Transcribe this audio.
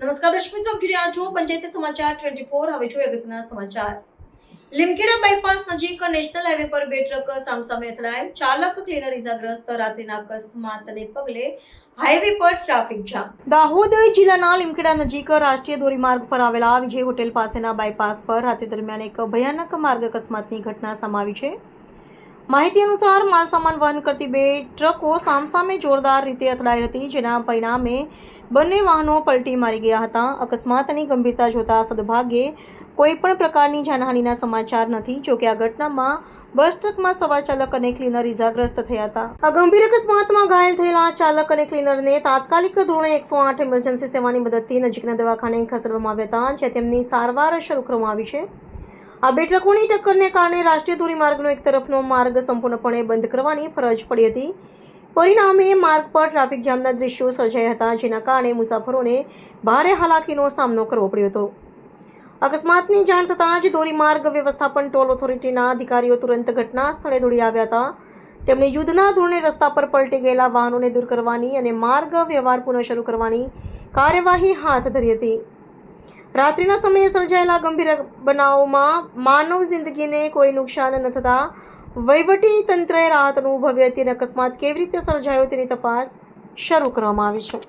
નમસ્કાર દર્શક મિત્રો, આપ જોઈ રહ્યા છો પંચાયતી સમાચાર ટ્વેન્ટી ફોર હવે જોઈએ અગત્યના સમાચાર. લીમખેડા બાયપાસ નજીક નેશનલ હાઈવે પર બે ટ્રક સામસામે અથડાય. ચાલક ક્લીનર ઇજાગ્રસ્ત. રાત્રિના અકસ્માતને પગલે હાઈવે પર ટ્રાફિક જામ. દાહોદ જિલ્લાના લીમખેડા નજીક રાષ્ટ્રીય ધોરીમાર્ગ પર આવેલા વિજય હોટેલ પાસેના બાયપાસ પર રાત્રિ દરમિયાન એક ભયાનક માર્ગ અકસ્માતની ઘટના સમાવી છે. માહિતી અનુસાર માલસામાન વહન કરતી બે ટ્રકો સામસામે જોરદાર રીતે અથડાઈ હતી, જેના પરિણામે બંને વાહનો પલટી મારી ગયા હતા. અકસ્માતની ગંભીરતા જોતા સદભાગ્યે કોઈ પણ પ્રકારની જાનહાનિના સમાચાર નથી જોકે આ ઘટનામાં બસ ટ્રકમાં સવાર ચાલક અને ક્લીનર ઇજાગ્રસ્ત થયા હતા. આ ગંભીર અકસ્માતમાં ઘાયલ થયેલા ચાલક અને ક્લીનરને તાત્કાલિક ધોરણે એકસો આઠ ઇમરજન્સી સેવાની મદદથી નજીકના દવાખાને ખસેડવામાં આવ્યા હતા, જ્યાં તેમની સારવાર શરૂ કરવામાં આવી છે. આ બે ટ્રકોની ટક્કરને કારણે રાષ્ટ્રીય ધોરીમાર્ગનો એક તરફનો માર્ગ સંપૂર્ણપણે બંધ કરવાની ફરજ પડી હતી. પરિણામે માર્ગ પર ટ્રાફિક જામના દ્રશ્યો સર્જાયા હતા, જેના કારણે મુસાફરોને ભારે હાલાકીનો સામનો કરવો પડ્યો હતો. અકસ્માતની જાણ થતાં જ ધોરીમાર્ગ વ્યવસ્થાપન ટોલ ઓથોરિટીના અધિકારીઓ તુરંત ઘટના સ્થળે દોડી આવ્યા હતા. તેમણે યુદ્ધના ધોરણે રસ્તા પર પલટી ગયેલા વાહનોને દૂર કરવાની અને માર્ગ વ્યવહાર પુનઃ શરૂ કરવાની કાર્યવાહી હાથ ધરી હતી. રાત્રિના સમયે સર્જાયેલા ગંભીર બનાવમાં માનવ જિંદગીને કોઈ નુકસાન ન થતાં વહીવટી તંત્રએ રાહત અનુભવી હતી અને અકસ્માત કેવી રીતે સર્જાયો તેની તપાસ શરૂ કરવામાં આવી છે.